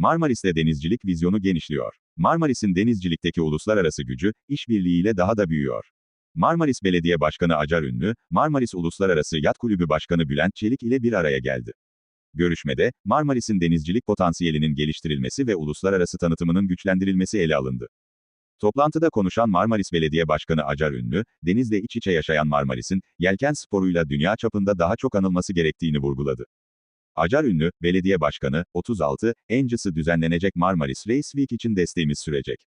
Marmaris'te denizcilik vizyonu genişliyor. Marmaris'in denizcilikteki uluslararası gücü, işbirliğiyle daha da büyüyor. Marmaris Belediye Başkanı Acar Ünlü, Marmaris Uluslararası Yat Kulübü Başkanı Bülent Çelik ile bir araya geldi. Görüşmede, Marmaris'in denizcilik potansiyelinin geliştirilmesi ve uluslararası tanıtımının güçlendirilmesi ele alındı. Toplantıda konuşan Marmaris Belediye Başkanı Acar Ünlü, denizle iç içe yaşayan Marmaris'in, yelken sporuyla dünya çapında daha çok anılması gerektiğini vurguladı. Acar Ünlü, Belediye Başkanı, 36, Angels'ı düzenlenecek Marmaris Race Week için desteğimiz sürecek.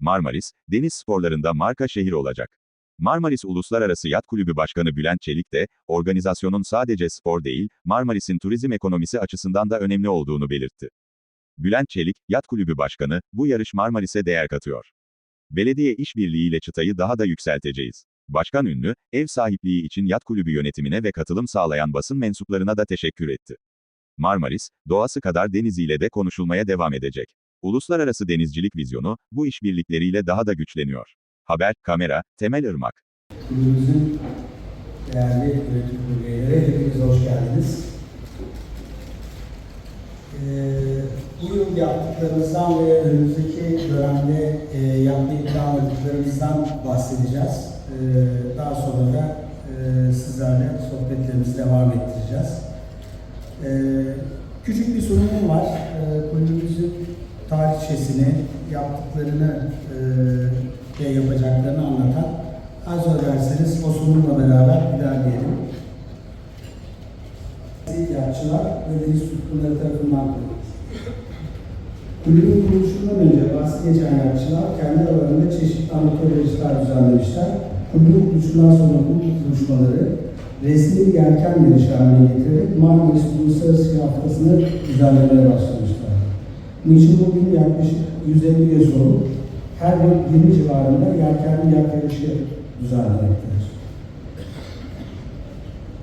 Marmaris, deniz sporlarında marka şehir olacak. Marmaris Uluslararası Yat Kulübü Başkanı Bülent Çelik de, organizasyonun sadece spor değil, Marmaris'in turizm ekonomisi açısından da önemli olduğunu belirtti. Bülent Çelik, Yat Kulübü Başkanı, bu yarış Marmaris'e değer katıyor. Belediye işbirliğiyle çıtayı daha da yükselteceğiz. Başkan Ünlü, ev sahipliği için Yat Kulübü yönetimine ve katılım sağlayan basın mensuplarına da teşekkür etti. Marmaris, doğası kadar deniziyle de konuşulmaya devam edecek. Uluslararası denizcilik vizyonu, bu işbirlikleriyle daha da güçleniyor. Haber, kamera, Temel Irmak. Kulübümüzün değerli yönetim kurulu üyeleri, hepiniz hoş geldiniz. Ee, bu yıl yaptıklarımızdan ve önümüzdeki dönemde e, yapmayı planladıklarımızdan bahsedeceğiz. Ee, daha sonra da e, sizlerle sohbetlerimizi devam ettireceğiz. Ee, küçük bir sunumum var. Ee, kulübümüzün tarihçesini, yaptıklarını e, ve yapacaklarını anlatan arzu ederseniz o sunumla beraber ilerleyelim. Yatçılar ve deniz tutkunları tarafından kurulmuş. Kulübün kuruluşundan önce bahsi geçen yatçılar kendi aralarında çeşitli amatör düzenlemişler. Kulübün kuruluşundan sonra bu buluşmaları resmi bir yelken yarışı haline getirerek Marmaris Uluslararası Haftası'nı düzenlemeye başlamışlar. Niçin bugün yaklaşık 150 üyesi olup her yıl 20 civarında yelkenli yat yarışı düzenlemektedir.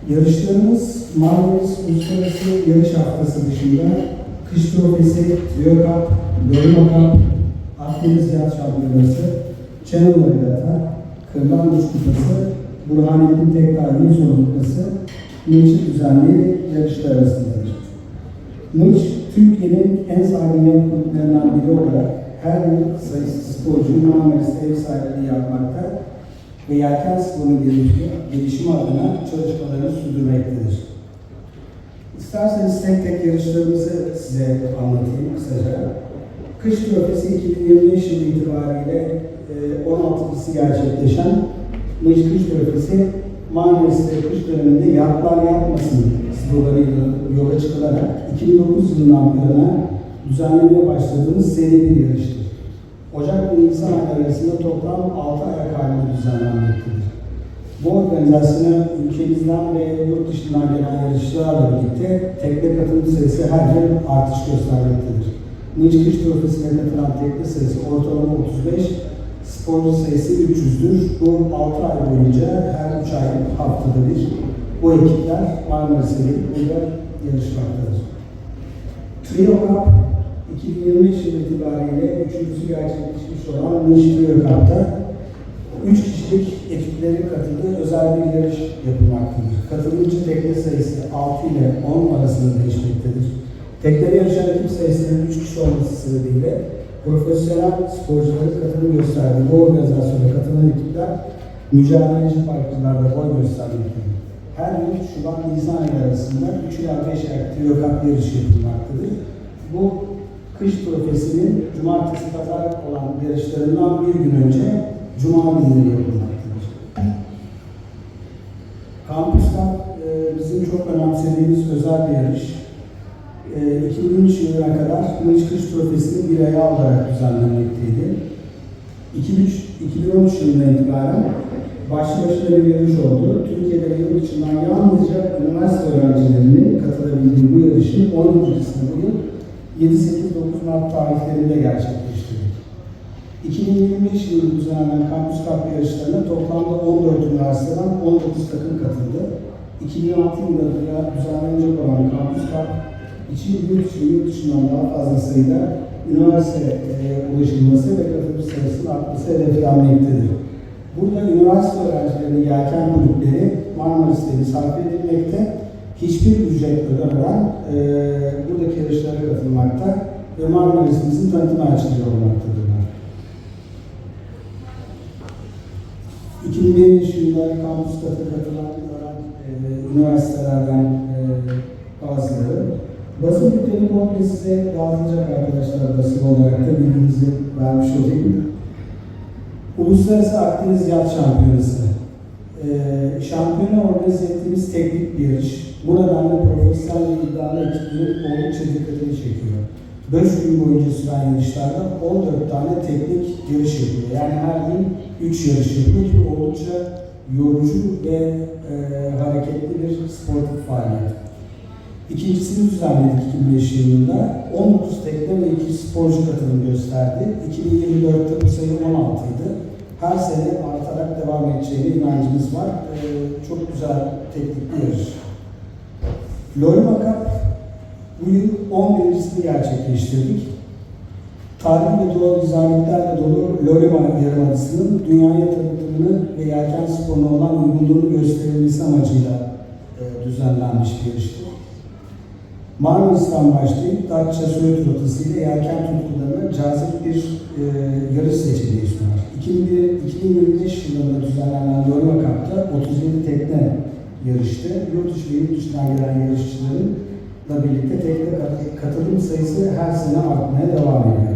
Yarışlarımız Marmaris Uluslararası Yarış Haftası dışında Kış Trofesi, Trio Cup, Lorima Cup, Akdeniz Yat Şampiyonası, Channel Regata, Kırlangıç Kupası, Burhanettin Sonu Kupası, Mınç'ı düzenli yarışlar arasındadır. Mınç, Türkiye'nin en saygın yat kulüplerinden biri olarak her yıl sayısız sporcunun Marmaris'te ev sahipliği yapmakta ve yelken sporunun gelişimi, gelişimi adına çalışmalarını sürdürmektedir. İsterseniz tek tek yarışlarımızı size anlatayım kısaca. Kış Trofesi 2025 yılı itibariyle e, 16.sı gerçekleşen Mış Kış Trofesi Marmaris'te kış döneminde yatlar yapmasın sloganıyla yola çıkılarak 2009 yılından bu yana düzenlemeye başladığımız seri bir yarıştır. Ocak ve Nisan ayları arasında toplam 6 ayak halinde düzenlenmektedir. Bu organizasyona ülkemizden ve yurt dışından gelen yarışçılarla birlikte tekne katılım sayısı her yıl artış göstermektedir. Niç Kış Trofesi'ne katılan tekne sayısı ortalama 35, sporcu sayısı 300'dür. Bu 6 ay boyunca her 3 ay haftada bir bu ekipler Marmaris'e burada yarışmaktadır. Trio Cup 2025 yılı itibariyle üçüncüsü gerçekleşmiş olan Niş Trio Cup'ta 3 kişilik ekiplerin katıldığı özel bir yarış yapılmaktadır. Katılımcı tekne sayısı 6 ile 10 arasında değişmektedir. Teknede yarışan ekip sayısının 3 kişi olması sebebiyle profesyonel sporcuların katılım gösterdiği bu organizasyona katılan ekipler mücadeleci parkurlarda boy göstermektedir. Her yıl Şubat-Nisan ayı arasında 3 ila 5 ayak trio cup yarışı yapılmaktadır. Bu kış trofesinin cumartesi pazar olan yarışlarından bir gün önce cuma günleri yapılmaktadır. Campus 2023 yılına kadar Mınç Kış Törfesi'ni bir ayağı olarak düzenlenmekteydi. 2003, 2013 yılından itibaren başlı başına bir yarış oldu. Türkiye'de ve yurt dışından yalnızca üniversite öğrencilerinin katılabildiği bu yarışın 10. yılını bugün 7, 8, 9 Mart tarihlerinde gerçekleştirdik. 2025 yılı düzenlenen kampüs kap yarışlarına toplamda 14 üniversiteden 19 takım katıldı. 2006 yılında düzenlenecek olan kampüs kap için yurt dışı, yurt dışından daha fazla sayıda üniversite e, ulaşılması ve katılımcı sayısının artması hedeflenmektedir. Burada üniversite öğrencilerinin yelken kulüpleri Marmaris'te misafir edilmekte, hiçbir ücret ödemeden e, buradaki yarışlara katılmakta ve Marmaris'imizin tanıtımı açılıyor olmaktadırlar. 2001 yılında kampüste katılan e, üniversitelerden e, bazıları. Basın bülteni komple size dağıtılacak arkadaşlar basın olarak da bilginizi vermiş olayım. Uluslararası Akdeniz Yat Şampiyonası. Ee, şampiyona organize ettiğimiz teknik bir yarış. Bu nedenle profesyonel ve iddialı ekiplerin oldukça dikkatini çekiyor. 5 gün boyunca süren yarışlarda 14 tane teknik yarış yapılıyor. Yani her gün 3 yarış yapılıyor ki oldukça yorucu ve e, hareketli bir sportif faaliyet. İkincisini düzenledik 2005 yılında. 19 tekne ve 2 sporcu katılım gösterdi. 2024'te bu sayı 16 idi. Her sene artarak devam edeceğine inancımız var. Ee, çok güzel teknik bir yarış. Lorima Cup bu yıl 11.sini gerçekleştirdik. Tarih ve doğal güzelliklerle dolu Lorima Yarımadası'nın dünyaya tanıtımını ve yelken sporuna olan uygunluğunu gösterilmesi amacıyla e, düzenlenmiş bir yarıştı. Marmaris'ten başlayıp Datça Söğüt rotası ile yelken tutkularına cazip bir e, yarış seçeneği sunar. 2001 2025 yılında düzenlenen Yorma Cup'ta 37 tekne yarıştı. Yurt dışı ve yurt dışından gelen yarışçılarınla birlikte tekne kat- katılım sayısı her sene artmaya devam ediyor.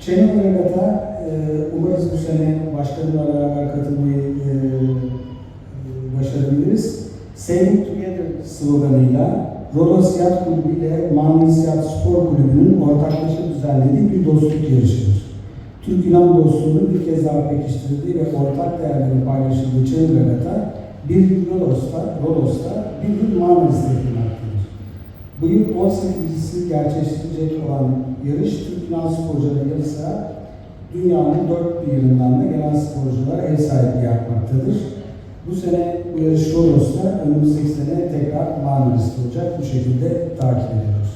Channel Regatta, e, umarız bu sene başkanımla beraber katılmayı e, e, başarabiliriz. Sailing Together sloganıyla Rodos Yat Kulübü ile Marmaris Yat Spor Kulübü'nün ortaklaşa düzenlediği bir dostluk yarışıdır. Türk-Yunan dostluğunun bir kez daha pekiştirildiği ve ortak değerlerin paylaşıldığı Çığır Regata, bir yıl Rodos'ta, Rodos'ta, bir yıl Marmaris'te yapılmaktadır. Bu yıl 18'si gerçekleştirecek olan yarış Türk-Yunan sporcuları yanı sıra dünyanın dört bir yerinden de gelen sporculara ev sahipliği yapmaktadır. Bu sene bu yarış Rodos'ta, önümüzdeki sene tekrar Marmaris'te olacak. Bu şekilde takip ediyoruz.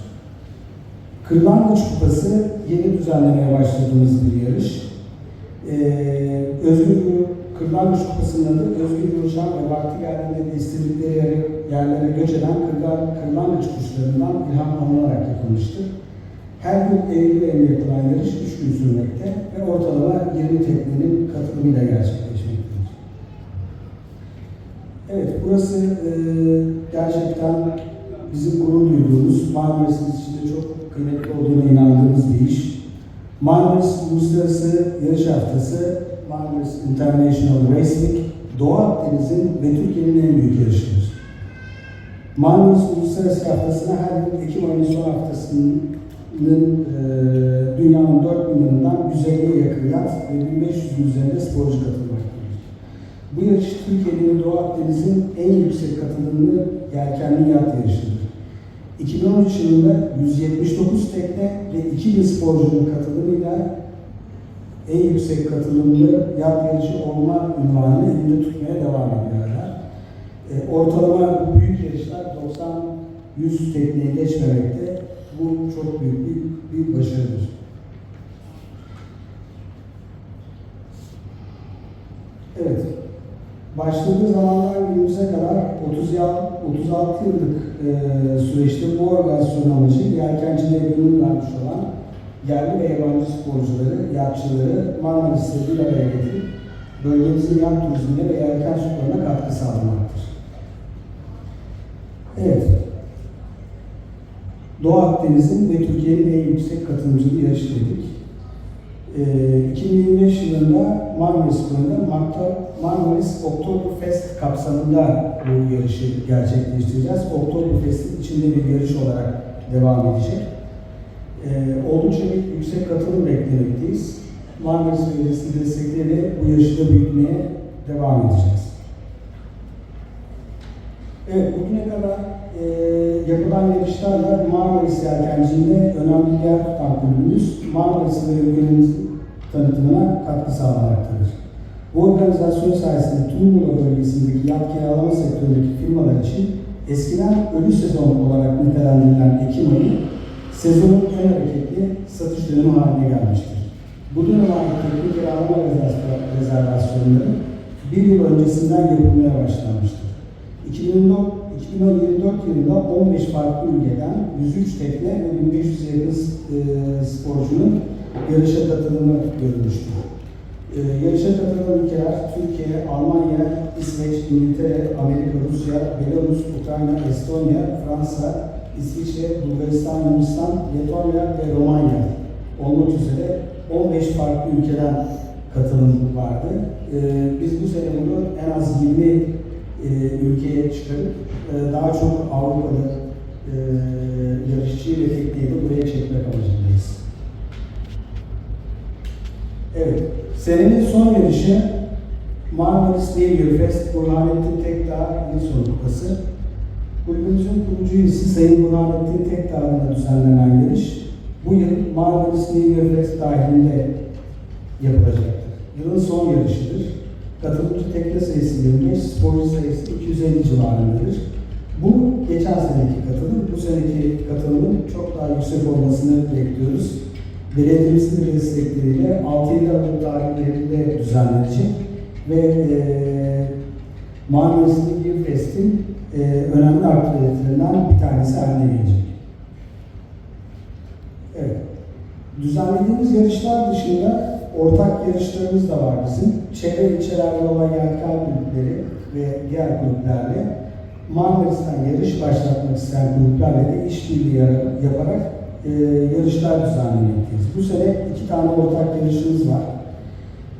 Kırlangıç Kupası yeni düzenlemeye başladığımız bir yarış. Ee, Özgür Kırlangıç Kupası'nın adı Özgür Yurşan ve vakti geldiğinde de istedikleri yere, yerlere göç eden kırla- kırlangıç kuşlarından ilhamlanarak yapılmıştır. Her gün Eylül ayında yapılan yarış 3 gün sürmekte ve ortalama 20 teknenin katılımıyla gerçekleşmektedir. Evet, burası e, gerçekten bizim gurur duyduğumuz, Marmaris'in içinde çok kıymetli olduğuna inandığımız bir iş. Marmaris Uluslararası Yarış Haftası, Marmaris International Week, Doğu Akdeniz'in ve Türkiye'nin en büyük yarışıdır. Marmaris Uluslararası Haftası'na her yıl Ekim ayının son haftasının e, dünyanın dört bin yanından 150'ye yakın yat ve 1500'ün üzerinde sporcu katılmaktadır. Bu yarış Türkiye'nin Doğu Akdeniz'in en yüksek katılımlı yelkenli yat yarışıdır. 2013 yılında 179 tekne ve 2000 sporcunun katılımıyla en yüksek katılımlı yat yarışı olma ünvanını elinde tutmaya devam ediyorlar. E, ortalama bu büyük yarışlar 90-100 tekneye geçmemekte. Bu çok büyük bir, bir başarıdır. Evet. Başladığı zamandan günümüze kadar 30 yıl, 36 yıllık e, süreçte bu organizasyon amacı yelkenciliğe gönül vermiş olan yerli ve yabancı sporcuları, yatçıları Marmaris'te bir araya getirip bölgemizin yat turizmine ve yelken sporuna katkı sağlamaktır. Evet. Doğu Akdeniz'in ve Türkiye'nin en yüksek katılımcılığı yarışı dedik. Ee, 2025 yılında Marmaris Konu'nda Marta- Marmaris Oktoberfest kapsamında bu yarışı gerçekleştireceğiz. Oktoberfest'in içinde bir yarış olarak devam edecek. Ee, oldukça bir yüksek katılım beklemekteyiz. Marmaris Belediyesi destekleriyle bu yarışı da büyütmeye devam edeceğiz. Evet, bugüne kadar e, yapılan yarışlarla Marmaris Yelkenciliğinde önemli yer tutan kulübümüz Marmaris ve ülkemizin tanıtımına katkı sağlamaktadır. Bu organizasyon sayesinde Tuğla bölgesindeki yat kiralama sektöründeki firmalar için eskiden ölü sezon olarak nitelendirilen Ekim ayı sezonun en hareketli satış dönemi haline gelmiştir. Bu dönem ait teknik kiralama rezervasyonları bir yıl öncesinden yapılmaya başlanmıştır. 2014 2024 yılında 15 farklı ülkeden 103 tekne ve 1500 yakın e, sporcunun yarışa katılımı görülmüştür. E, yarışa katılan ülkeler Türkiye, Almanya, İsveç, İngiltere, Amerika, Rusya, Belarus, Ukrayna, Estonya, Fransa, İsviçre, Bulgaristan, Yunanistan, Letonya ve Romanya olmak üzere 15 farklı ülkeden katılım vardı. E, biz bu sene bunu en az 20 e, ülkeye çıkarıp e, daha çok Avrupalı e, yarışçıyı ve tekneyi buraya çekmek amacındayız. Evet, senenin son yarışı Marmaris Year Fest Burhanettin Tekdağ Yıl Sonu Kupası. Kulübümüzün kurucu üyesi Sayın Burhanettin Tekdağ'ın düzenlenen yarış bu yıl Marmaris Year Fest dahilinde yapılacaktır. Yılın son yarışıdır. Katılımcı tekne sayısı 25, sporcu sayısı 250 civarındadır. Bu geçen seneki katılım, bu seneki katılımın çok daha yüksek olmasını bekliyoruz. Belediyemizin de destekleriyle 6-7 Aralık tarihlerinde düzenlenecek ve e, Marmaris New Fest'in e, önemli aktivitelerinden bir tanesi haline gelecek. Evet. Düzenlediğimiz yarışlar dışında ortak yarışlarımız da var bizim. Çevre ilçelerde olan yelken kulüpleri ve diğer kulüplerle Marmaris'ten yarış başlatmak isteyen kulüplerle de işbirliği yaparak e, yarışlar düzenlemekteyiz. Bu sene iki tane ortak yarışımız var.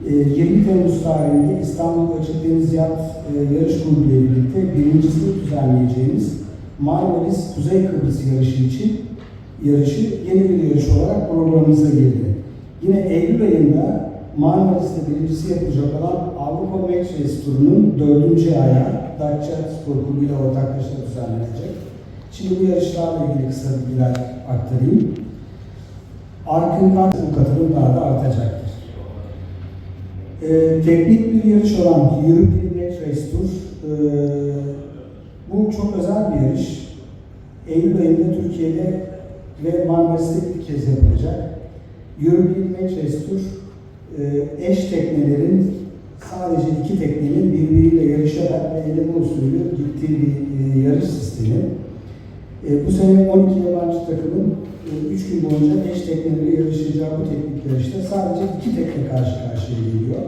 E, 20 Temmuz tarihinde İstanbul Açık Deniz Yat e, Yarış Kulübü ile birlikte birincisini düzenleyeceğimiz Marmaris Kuzey Kıbrıs yarışı için yarışı yeni bir yarış olarak programımıza girdi. Yine Eylül ayında Marmaris'te birincisi yapılacak olan Avrupa Match Race turunun dördüncü ayağı Dacia Spor Kulübü ile ortaklaşa düzenlenecek. Şimdi bu yarışlarla ilgili kısa bilgiler aktarayım. Arkın bu katılım daha da artacaktır. Ee, teknik bir yarış olan European Match Race Tour, ee, bu çok özel bir yarış. Eylül ayında Türkiye'de ve Marmaris'te ilk kez yapılacak. European Match Race Tour, e, eş teknelerin sadece iki teknenin birbiriyle yarışarak ve eleme usulü gittiği bir e, yarış sistemi. E, bu sene 12 yabancı takımın 3 gün boyunca eş tekneleri yarışacağı bu teknik yarışta sadece iki tekne karşı karşıya geliyor.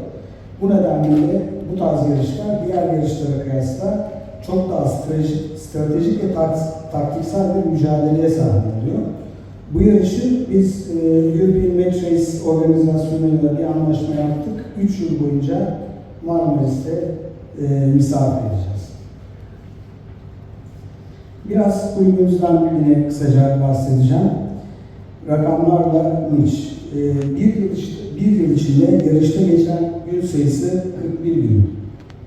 Bu nedenle bu tarz yarışlar diğer yarışlara kıyasla çok daha stratejik, stratejik ve tak- taktiksel bir mücadeleye sahip oluyor. Bu yarışı biz e, European Match Race organizasyonuyla bir anlaşma yaptık. 3 yıl boyunca Marmaris'te e, misafir. Biraz kulübümüzden yine kısaca bahsedeceğim. Rakamlarla bu iş. E, bir, yıl, bir yıl içinde yarışta geçen gün sayısı 41 gün.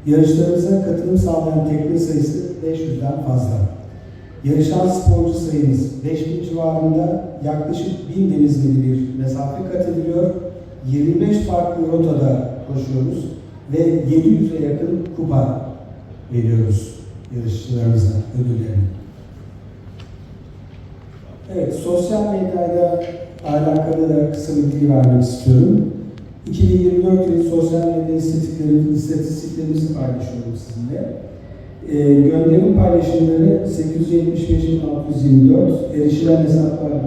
Yarışlarımıza katılım sağlayan tekne sayısı 500'den fazla. Yarışan sporcu sayımız 5000 civarında yaklaşık 1000 denizmili bir mesafe kat ediliyor. 25 farklı rotada koşuyoruz ve 700'e yakın kupa veriyoruz yarışçılarımıza ödüllerini. Evet, sosyal medyayla alakalı da kısa bilgi vermek istiyorum. 2024 yılı sosyal medya istatistiklerimizi, istatistiklerimizi paylaşıyorum sizinle. Ee, gönderim paylaşımları 875.624, erişilen hesaplar 920.463,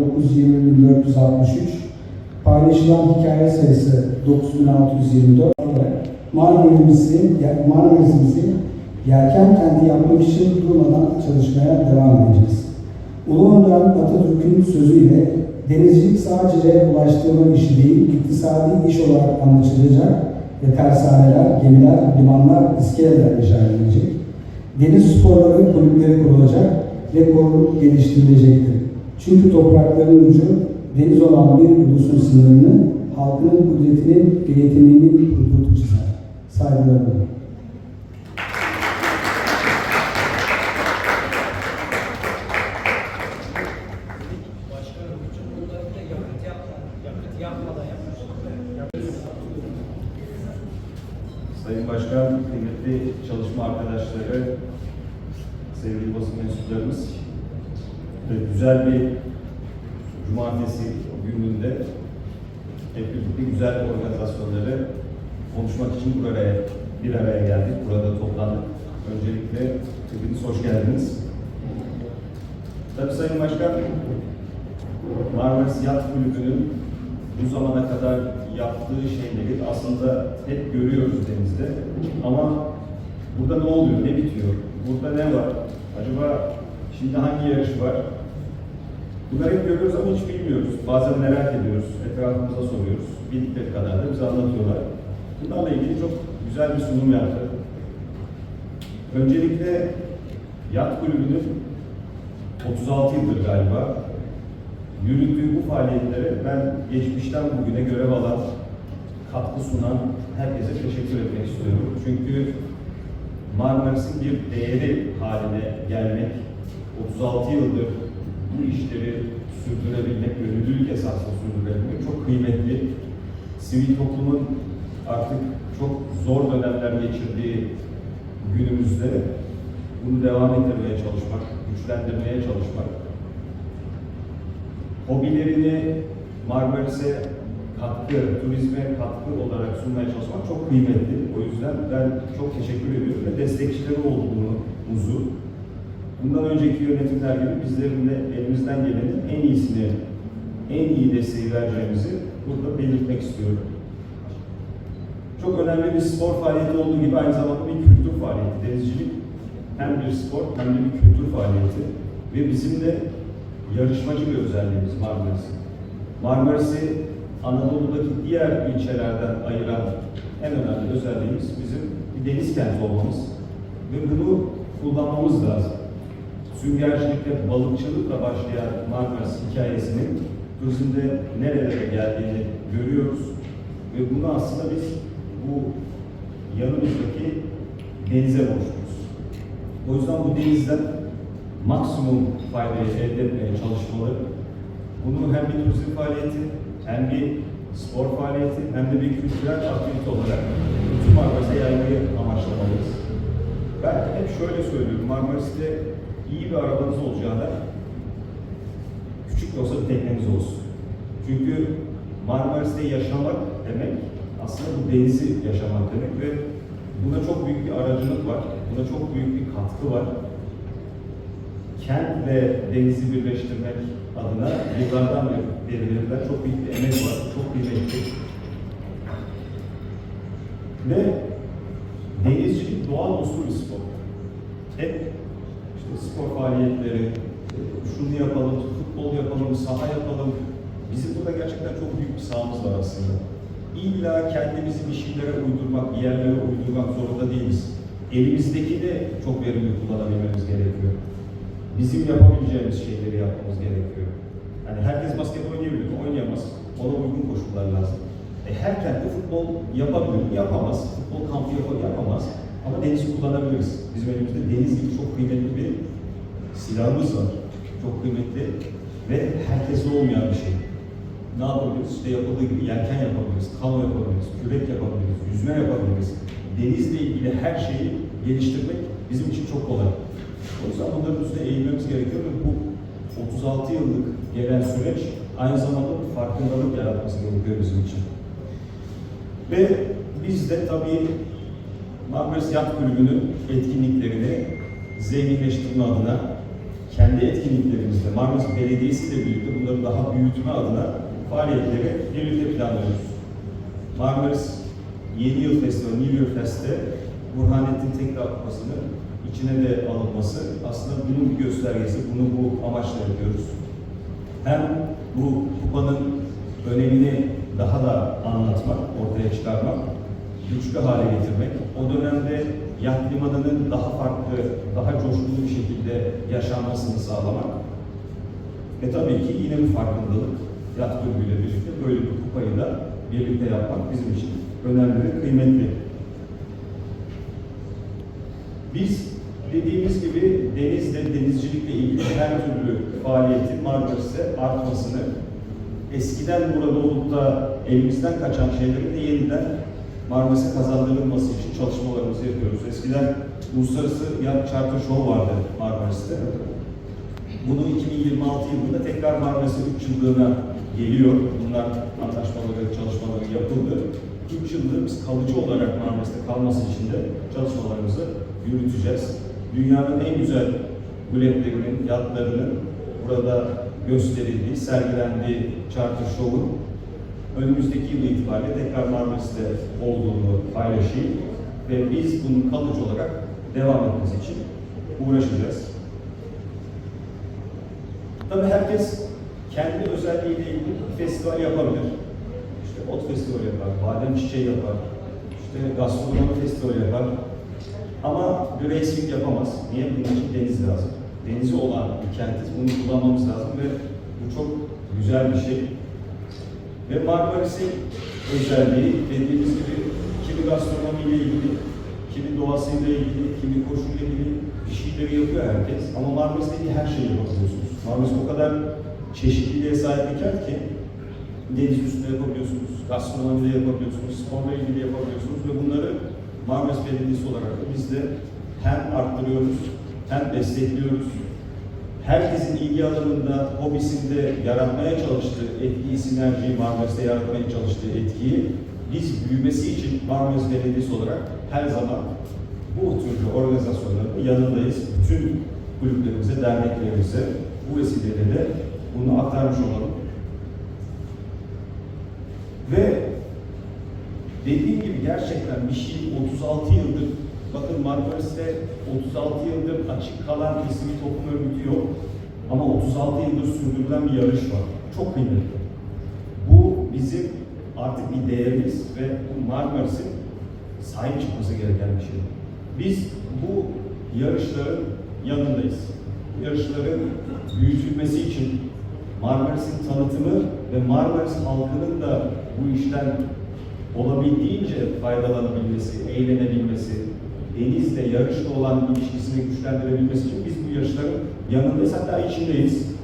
paylaşılan hikaye sayısı 9.624 olarak Marmaris'i, Marmaris'imizi yelken kenti yapmak için durmadan çalışmaya devam edeceğiz. Ulu Önder Atatürk'ün sözüyle denizcilik sadece ulaştırma işi değil, iktisadi iş olarak anlaşılacak ve tersaneler, gemiler, limanlar, iskeleler inşa edilecek. Deniz sporları kulüpleri kurulacak ve korunup geliştirilecektir. Çünkü toprakların ucu deniz olan bir ulusun sınırını halkının kudretinin ve yeteneğinin hudut çizer. Saygılarımla. Arkadaşları, sevgili basın mensuplarımız, ve güzel bir cumartesi gününde hep birlikte güzel organizasyonları konuşmak için buraya bir araya geldik. Burada toplandık. Öncelikle hepiniz hoş geldiniz. Tabii Sayın Başkan, Marmaris Yat Kulübü'nün bu zamana kadar yaptığı şeyleri aslında hep görüyoruz denizde. Ama burada ne oluyor, ne bitiyor? Burada ne var? Acaba şimdi hangi yarış var? Bunları hep görüyoruz ama hiç bilmiyoruz. Bazen merak ediyoruz, etrafımıza soruyoruz. Bildikleri kadar da bize anlatıyorlar. Bunlarla ilgili çok güzel bir sunum yaptı. Öncelikle Yat Kulübü'nün 36 yıldır galiba yürüttüğü bu faaliyetlere ben geçmişten bugüne görev alan, katkı sunan herkese teşekkür etmek istiyorum. Çünkü Marmaris'in bir değeri haline gelmek, 36 yıldır bu işleri sürdürebilmek, gönüllülük esasında sürdürebilmek çok kıymetli. Sivil toplumun artık çok zor dönemler geçirdiği günümüzde bunu devam ettirmeye çalışmak, güçlendirmeye çalışmak, hobilerini Marmaris'e katkı, turizme katkı olarak sunmaya çalışmak çok kıymetli. O yüzden ben çok teşekkür ediyorum ve destekçileri olduğumuzu, bundan önceki yönetimler gibi bizlerin de elimizden gelenin en iyisini, en iyi desteği vereceğimizi burada belirtmek istiyorum. Çok önemli bir spor faaliyeti olduğu gibi aynı zamanda bir kültür faaliyeti. Denizcilik hem bir spor hem de bir kültür faaliyeti. Ve bizim de yarışmacı bir özelliğimiz Marmaris'in. Marmaris'i Anadolu'daki diğer ilçelerden ayıran en önemli özelliğimiz bizim bir deniz kenti olmamız. Ve bunu kullanmamız lazım. Süngercilikle, balıkçılıkla başlayan Marmaris hikayesinin turizmde nerelere geldiğini görüyoruz. Ve bunu aslında biz bu yanımızdaki denize borçluyuz. O yüzden bu denizden maksimum faydayı elde etmeye çalışmalı. Bunu hem bir turizm faaliyeti, hem bir spor faaliyeti, hem de bir kültürel aktivite olarak bütün Marmaris'e yaymayı amaçlamalıyız. Ben hep şöyle söylüyorum, Marmaris'te iyi bir arabanız olacağına küçük de olsa bir tekneniz olsun. Çünkü Marmaris'te yaşamak demek aslında bu denizi yaşamak demek ve buna çok büyük bir aracılık var, buna çok büyük bir katkı var. Kent ve denizi birleştirmek adına yıllardan beri verilen çok büyük bir emek var, çok kıymetli. Ve denizcilik doğal usul bir spor. Hep işte spor faaliyetleri, e, şunu yapalım, futbol yapalım, saha yapalım. Bizim burada gerçekten çok büyük bir sahamız var aslında. İlla kendimizi bir şeylere uydurmak, bir yerlere uydurmak zorunda değiliz. Elimizdeki de çok verimli kullanabilmemiz gerekiyor. Bizim yapabileceğimiz şeyleri yapmamız gerekiyor. Yani herkes basket oynayabilir mi? Oynayamaz. Ona uygun koşullar lazım. E, her kentte futbol yapabilir mi? Yapamaz. Futbol kampı yap- yapamaz. Ama denizi kullanabiliriz. Bizim elimizde deniz gibi çok kıymetli bir silahımız var. Çok kıymetli ve herkeste olmayan bir şey. Ne yapabiliriz? İşte yapıldığı gibi yelken yapabiliriz, kano yapabiliriz, kürek yapabiliriz, yüzme yapabiliriz. Denizle ilgili her şeyi geliştirmek bizim için çok kolay. O yüzden bunların üstüne eğilmemiz gerekiyor ve bu 36 yıllık gelen süreç aynı zamanda farkındalık yaratması gerekiyor bizim için. Ve biz de tabii Marmaris Yat Kulübü'nün etkinliklerini zenginleştirme adına kendi etkinliklerimizle Marmaris Belediyesi ile birlikte bunları daha büyütme adına faaliyetleri birlikte planlıyoruz. Marmaris Yeni Yıl Festivali, New Year Fest'te Burhanettin Tekrar Kupası'nın içine de alınması aslında bunun bir göstergesi, bunu bu amaçla yapıyoruz. Hem bu kupanın önemini daha da anlatmak, ortaya çıkarmak, güçlü hale getirmek, o dönemde yat limanının daha farklı, daha coşkulu bir şekilde yaşanmasını sağlamak ve tabii ki yine bir farkındalık yat kulübüyle birlikte böyle bir kupayı da birlikte yapmak bizim için önemli ve kıymetli. Biz dediğimiz gibi denizle, denizcilikle ilgili her türlü faaliyetin Marmaris'te artmasını, eskiden burada olup da elimizden kaçan şeylerin de yeniden Marmaris'e kazandırılması için çalışmalarımızı yapıyoruz. Eskiden Uluslararası Yat Charter Show vardı Marmaris'te. Bunu 2026 yılında tekrar Marmaris'e 3 yıllığına geliyor. Bunlar anlaşmaları, çalışmaları yapıldı. 3 yıldır biz kalıcı olarak Marmaris'te kalması için de çalışmalarımızı yürüteceğiz. Dünyanın en güzel guletlerinin, yatlarının burada gösterildiği, sergilendiği Charter Show'un önümüzdeki yıl itibariyle tekrar Marmaris'te olduğunu paylaşayım ve biz bunun kalıcı olarak devam etmesi için uğraşacağız. Tabii herkes kendi özelliğiyle ilgili bir festival yapabilir. İşte ot festivali yapar, badem çiçeği yapar, işte gastronomi festivali yapar. Ama bir racing yapamaz. Niye? Bunun için deniz lazım. Denizi olan bir kentiz. Bunu kullanmamız lazım ve bu çok güzel bir şey. Ve Marmaris'in özelliği dediğimiz gibi kimi gastronomiyle ilgili, kimi doğasıyla ilgili, kimi koşuyla ilgili bir şeyleri yapıyor herkes. Ama Marmaris'teki her şeyi yapabiliyorsunuz. Marmaris o kadar çeşitliliğe sahip bir kent ki deniz üstünde yapabiliyorsunuz, gastronomide yapabiliyorsunuz, sporla ilgili yapabiliyorsunuz ve bunları Marmaris Belediyesi olarak da biz de hem arttırıyoruz hem destekliyoruz. Herkesin ilgi alanında, hobisinde yaratmaya çalıştığı etkiyi, sinerjiyi, Marmaris'te yaratmaya çalıştığı etkiyi biz büyümesi için Marmaris Belediyesi olarak her zaman bu tür organizasyonların yanındayız. Bütün kulüplerimize, derneklerimize bu vesileyle de bunu aktarmış olalım. Ve dediğim gibi gerçekten bir şey 36 yıldır, bakın Marmaris'te 36 yıldır açık kalan resmi toplum örgütü yok. Ama 36 yıldır sürdürülen bir yarış var. Çok kıymetli. Bu bizim artık bir değerimiz ve bu Marmaris'in sahip çıkması gereken bir şey. Biz bu yarışların yanındayız. Bu yarışların büyütülmesi için Marmaris'in tanıtımı ve Marmaris halkının da bu işten olabildiğince faydalanabilmesi, eğlenebilmesi, denizle, yarışla olan ilişkisini güçlendirebilmesi için biz bu yarışların yanındayız, hatta içindeyiz.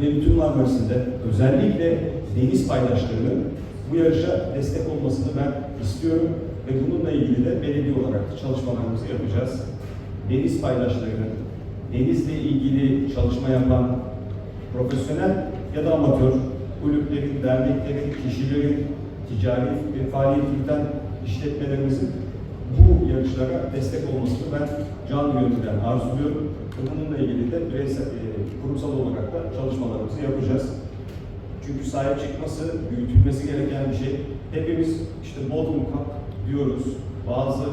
Ve bütün Marmaris'in de özellikle deniz paydaşlarının bu yarışa destek olmasını ben istiyorum ve bununla ilgili de belediye olarak çalışmalarımızı yapacağız. Deniz paydaşlarının, denizle ilgili çalışma yapan profesyonel ya da amatör kulüplerin, derneklerin, kişilerin, ticari ve faaliyet yürüten işletmelerimizin bu yarışlara destek olmasını ben canlı gönülden arzuluyorum. Bununla ilgili de bireysel, e, kurumsal olarak da çalışmalarımızı yapacağız. Çünkü sahip çıkması, büyütülmesi gereken bir şey. Hepimiz işte Bodrum Cup diyoruz. Bazı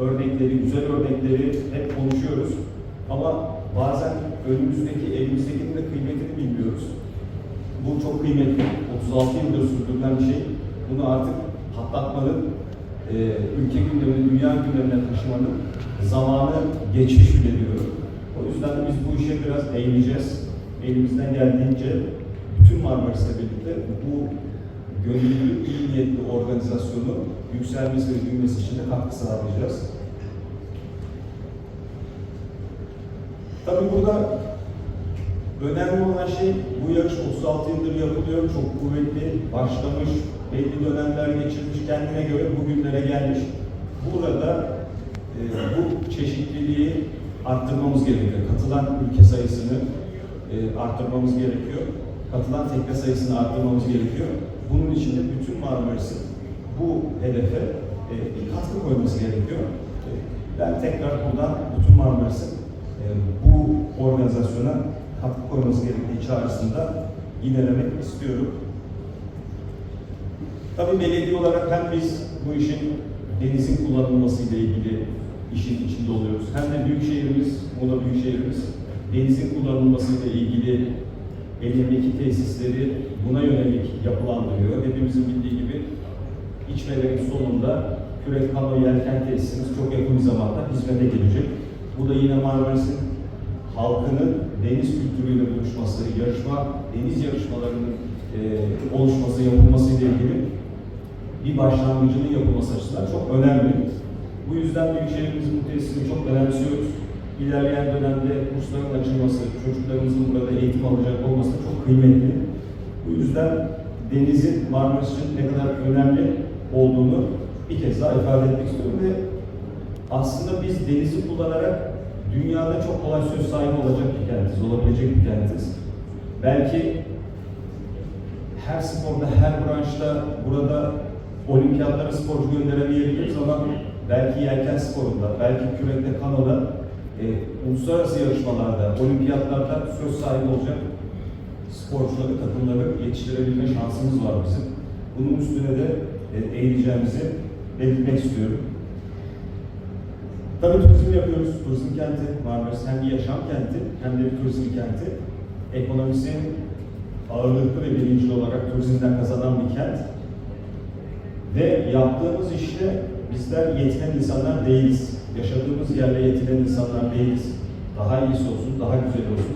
örnekleri, güzel örnekleri hep konuşuyoruz. Ama bazen önümüzdeki, elimizdekinin de kıymetini bilmiyoruz. Bu çok kıymetli. 36 yıldır sürdürülen bir şey. Bunu artık patlatmanın, e, ülke gündemine, dünya gündemine taşımanın zamanı geçmiş bile diyorum. O yüzden de biz bu işe biraz eğileceğiz. Elimizden geldiğince bütün Marmaris'le birlikte bu gönüllü, iyi niyetli organizasyonu yükselmesi ve büyümesi için de katkı sağlayacağız. Tabii burada önemli olan şey bu yarış 36 yıldır yapılıyor. Çok kuvvetli, başlamış, belli dönemler geçirmiş, kendine göre bugünlere gelmiş. Burada e, bu çeşitliliği arttırmamız gerekiyor. Katılan ülke sayısını e, arttırmamız gerekiyor. Katılan tekne sayısını arttırmamız gerekiyor. Bunun için de bütün Marmaris'in bu hedefe e, bir katkı koyması gerekiyor. E, ben tekrar buradan bütün Marmaris'in e, bu organizasyona katkı koyması gerektiği çağrısında yinelemek istiyorum. Tabii belediye olarak hem biz bu işin denizin kullanılması ile ilgili işin içinde oluyoruz. Hem de büyükşehirimiz, Muğla Büyükşehirimiz denizin kullanılması ile ilgili elindeki tesisleri buna yönelik yapılandırıyor. Hepimizin bildiği gibi içmelerin sonunda Kürek Kano Yelken tesisimiz çok yakın bir zamanda hizmete gelecek. Bu da yine Marmaris'in halkının deniz kültürüyle buluşması, yarışma, deniz yarışmalarının e, oluşması, yapılması ile ilgili bir başlangıcının yapılması açısından çok önemli. Bu yüzden Büyükşehirimizin bu tesisini çok önemsiyoruz. İlerleyen dönemde kursların açılması, çocuklarımızın burada eğitim alacak olması çok kıymetli. Bu yüzden denizin Marmaris için ne kadar önemli olduğunu bir kez daha ifade etmek istiyorum ve aslında biz denizi kullanarak dünyada çok kolay söz sahibi olacak bir kentiz, olabilecek bir kentiz. Belki her sporda, her branşta burada olimpiyatlara sporcu gönderemeyebiliriz ama belki yelken sporunda, belki kürekte, kanoda e, uluslararası yarışmalarda, olimpiyatlarda söz sahibi olacak sporcuları, takımları yetiştirebilme şansımız var bizim. Bunun üstüne de e, eğileceğimizi belirtmek istiyorum. Tabii turizm yapıyoruz. Turizm kenti Marmaris hem bir yaşam kenti hem de bir turizm kenti. Ekonomisi ağırlıklı ve birincil olarak turizmden kazanan bir kent. Ve yaptığımız işte bizler yetinen insanlar değiliz. Yaşadığımız yerle yetinen insanlar değiliz. Daha iyisi olsun, daha güzel olsun.